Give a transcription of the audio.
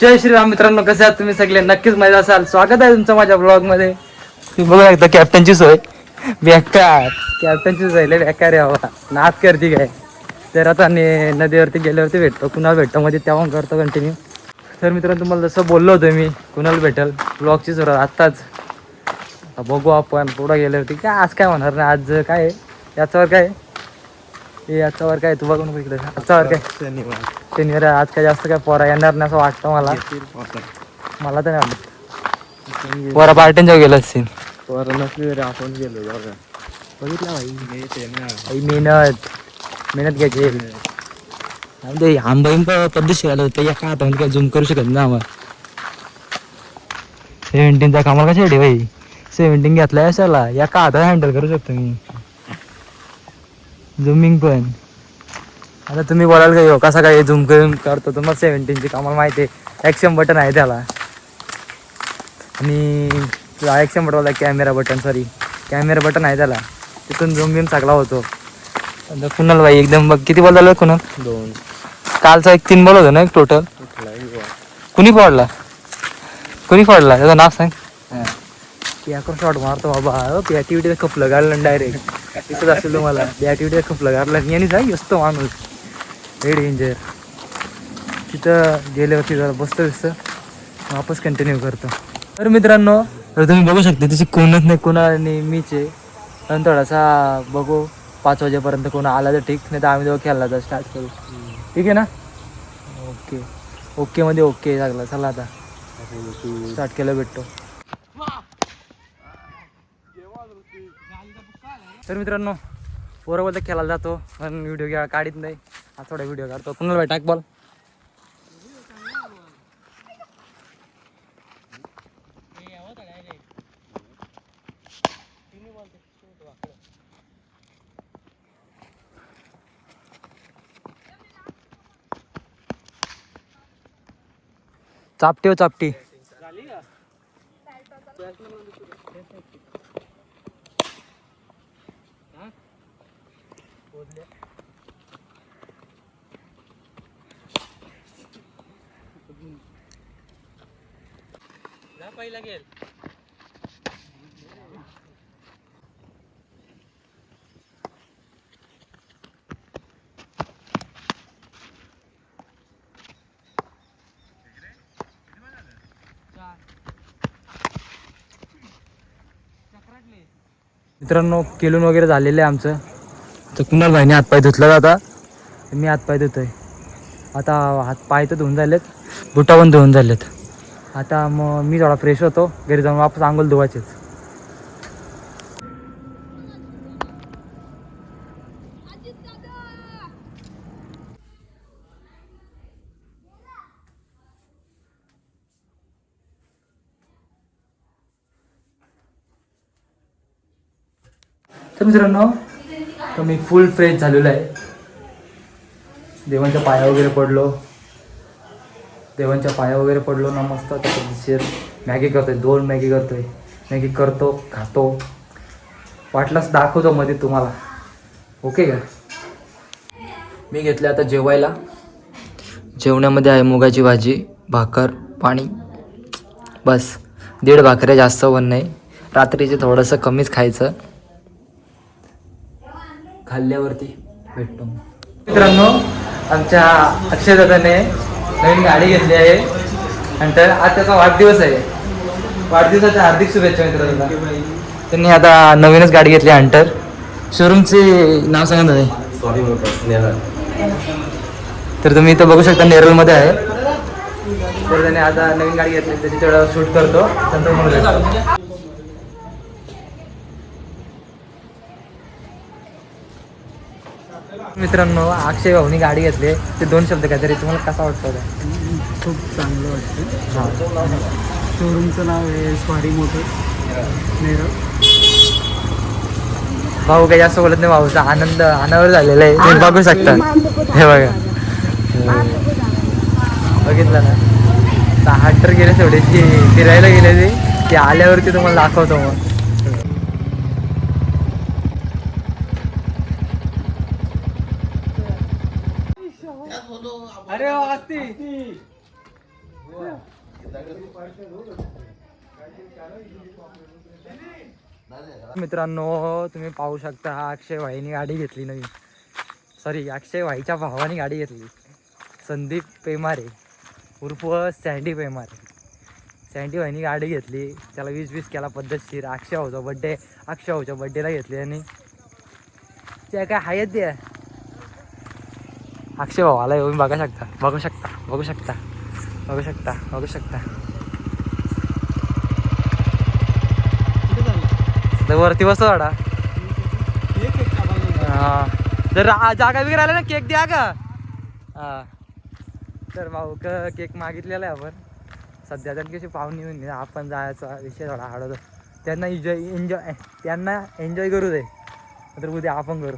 जय श्रीराम मित्रांनो कसे आहात तुम्ही सगळे? नक्कीच मजा असाल. स्वागत आहे तुमचं माझ्या ब्लॉगमध्ये तुम्ही बघू शकता कॅप्टनची सोय. बेकार. कॅप्टनची सोय लय बेकार आहे बाबा. नाच करते काय? तर आता ने- नदीवरती गेल्यावरती भेटतो. कुणाला भेटतो मध्ये तेव्हा करतो कंटिन्यू तर मित्रांनो तुम्हाला जसं बोललो होतो मी कुणाला भेटेल? ब्लॉगची सुरुवात आत्ताच. आता बघू आपण पुढं गेल्यावरती. काय आज काय होणार नाही? आज काय? याच्यावर काय? हे याच्यावर काय आहे? तू बघून इकडे. याच्यावर काय? शनिवार आहे. आज काय जास्त काय पोरा येणार नाही असं वाटतं मला. मला तर नाही वाटत. पोरा पार्टीन जेव्हा गेलं असतील. आपण गेलो बघा बघितलं भाई. भाई मेहनत. मेहनत घ्यायची. ते आंबाईन पद्धतशीर आलं होतं. एका हातामध्ये काय झूम करू शकत ना आम्हाला. सेव्हन्टीनचा कामाला कशा आहे भाई? सेव्हन्टीन घेतलाय अशाला एका हातात हँडल करू शकतो मी? झुमिंग पण. आता तुम्ही बोलाल का ह्यो कसा काय झूम करून करतो? तर मग सेव्हन्टीनची कामाला माहिती आहे. ॲक्शन बटन आहे त्याला. आणि action button camera button sorry camera button आहे त्याला. तिथून झूम बिम सगळा होतो. कुणाल भाई एकदम बघ किती बॉल झालं कुणाल? दोन. कालचा एक तीन बॉल होता ना एक टोटल कुणी फोडला? कुणी फोडला? त्याचं नाव सांग. शॉट मारतो बाबा. पॅटिव्हिटी खपलं गाडलं डायरेक्ट दिसत असेल तुम्हाला. पॅटिव्हिटी खूप गाडलं यांनी सांग असतो माणूस. हे डेंजर तिथं गेल्यावरती जरा बसतो बिसतं. वापस कंटिन्यू करतो. तर मित्रांनो तर तुम्ही बघू शकता तिची कोणच नाही कोणा मीच आहे. आणि थोडासा बघू पाच वाजेपर्यंत कोण आला तर ठीक नाही तर आम्ही दोघं खेळला तर स्टार्ट करू. ठीक आहे ना? ओके ओके मध्ये ओके लागला चला आता. स्टार्ट केलं भेटतो. तर मित्रांनो पोराबद्दल खेळायला जातो पण व्हिडिओ घ्या काढीत नाही. हा थोडा व्हिडिओ काढतो. कुणाला टाक बॉल. चापटी हो चापटी. पहिला गेल. मित्रांनो केलून वगैरे झालेलं आहे आमचं. तर कुणाल भाईने हातपाय धुतला आता. मी हातपाय धुतोय. आता हात पाय तर धुवून झालेत बुटा पण धुवून झालेत. आता मग मी थोडा फ्रेश होतो घरी जाऊन वापस आंघोळ धुवायचेच. तर मित्रांनो तर मी फुल फ्रेश झालेलो आहे. देवांच्या पाया वगैरे पडलो. देवांच्या पाया वगैरे पडलो ना मस्त. आता मॅगी करतोय. दोन मॅगी करतोय. मॅगी करतो खातो. वाटलाच दाखवतो मध्ये तुम्हाला. ओके का? मी घेतलं आता जेवायला. जेवणामध्ये आहे मुगाची भाजी भाकर पाणी. बस. दीड भाकऱ्या जास्त पण नाही. रात्रीचे थोडंसं कमीच खायचं. खाल्ल्यावरती भेटतो. मित्रांनो आमच्या अक्षय दादाने नवीन गाडी घेतली आहे. आणि तर आज त्याचा वाढदिवस आहे. वाढदिवसाच्या हार्दिक शुभेच्छा मित्रांना. त्यांनी आता नवीनच गाडी घेतली हंटर शोरूमचे नाव सांगा मोटर्स तर तुम्ही इथं बघू शकता नेरळमध्ये आहे. तर त्याने आता नवीन गाडी घेतली त्याची तेवढं शूट करतो. नंतर मग भेटतो. मित्रांनो अक्षय भाऊनी गाडी घेतली. ते दोन शब्द काहीतरी तुम्हाला कसा वाटतो? खूप चांगलं वाटतं. शोरूमचं नाव आहे स्वारी मोटर. भाऊ काही जास्त बोलत नाही भाऊचा आनंद अनावर झालेला आहे. तुम्ही बघू शकता. हे बघा. बघितलं ना? हंटर गेले तेवढे की फिरायला गेले ते. ते आल्यावरती तुम्हाला दाखवतो मग. अरे मित्रांनो तुम्ही पाहू शकता अक्षय भाईनी गाडी घेतली नवीन सॉरी अक्षय भाईच्या भावाने गाडी घेतली. संदीप पेमारे. उर्फ सँडी पेमारे. सँडी भाईनी गाडी घेतली. त्याला वीस वीस केला पद्धतशीर अक्षय भाऊचा बड्डे अक्षय भाऊच्या बड्डेला घेतली आणि त्या काय आहेत ते? अक्षय भाऊ आला येऊन बघा शकता. बघू शकता. बघू शकता. बघू शकता. बघू शकता. तर वरती बसतो वाडा हा. आ- जागा वगैरे आल्या ना केक द्या का हा. तर भाऊ क केक मागितलेला आहे आपण. सध्या त्यांनी कशी पाहुणे येऊन. आपण जायचा विषय थोडा हळद त्यांना एन्जॉय एन्जॉय त्यांना एन्जॉय करू दे. तर उद्या आपण करू.